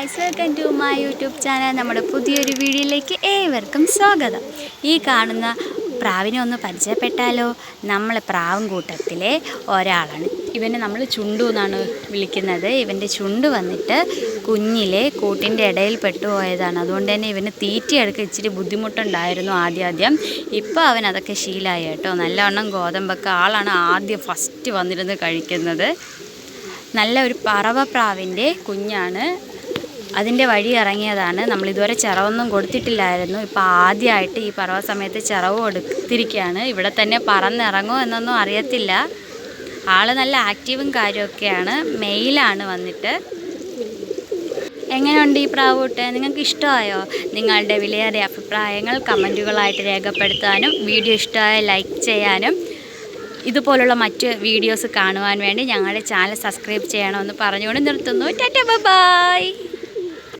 Guys welcome to my YouTube channel നമ്മുടെ പുതിയൊരു വീഡിയോയിലേക്ക് ഏവർക്കും സ്വാഗതം. ഈ കാണുന്ന പ്രാവിനെ ഒന്ന് പരിചയപ്പെട്ടാലോ? നമ്മൾ പ്രാവും കൂട്ടത്തിലെ ഒരാളാണ്. ഇവനെ നമ്മൾ ചുണ്ടു എന്നാണ് വിളിക്കുന്നത്. ഇവന്റെ ചുണ്ട് വന്നിട്ട് കുഞ്ഞിലെ കൂട്ടിന്റെ ഇടയിൽ പെട്ടുപോയതാണ് അതുകൊണ്ട് തന്നെ ഇവന് തീറ്റയെടുക്കാൻ ഇച്ചിരി ബുദ്ധിമുട്ടുണ്ടായിരുന്നു ആദ്യം ആദ്യം. ഇപ്പോൾ അവൻ അതൊക്കെ ശീലമായി കേട്ടോ. നല്ലവണ്ണം ഗോതമ്പൊക്കെ ആളാണ് ആദ്യം ഫസ്റ്റ് വന്നിരുന്ന് കഴിക്കുന്നത്. നല്ല ഒരു പറവപ്രാവിന്റെ കുഞ്ഞാണ് അതിന്റെ വഴി ഇറങ്ങിയതാണ്. നമ്മൾ ഇതുവരെ ചിറവൊന്നും കൊടുത്തിട്ടില്ലായിരുന്നു. ഇപ്പോൾ ആദ്യമായിട്ട് ഈ പറവ സമയത്ത് ചിറവ് കൊടുത്തിരിക്കുകയാണ്. ഇവിടെ തന്നെ പറന്നിറങ്ങുമോ എന്നൊന്നും അറിയത്തില്ല. ആൾ നല്ല ആക്റ്റീവും കാര്യമൊക്കെയാണ്. മെയിലാണ് വന്നിട്ട്. എങ്ങനെയുണ്ട് ഈ പ്രാവൂട്ട്? നിങ്ങൾക്ക് ഇഷ്ടമായോ? നിങ്ങളുടെ വിലയേറിയ അഭിപ്രായങ്ങൾ കമന്റുകളായിട്ട് രേഖപ്പെടുത്താനും വീഡിയോ ഇഷ്ടമായ ലൈക്ക് ചെയ്യാനും ഇതുപോലുള്ള മറ്റ് വീഡിയോസ് കാണുവാൻ വേണ്ടി ഞങ്ങളുടെ ചാനൽ സബ്സ്ക്രൈബ് ചെയ്യണമെന്ന് പറഞ്ഞുകൊണ്ട് നിർത്തുന്നു. Tata bye.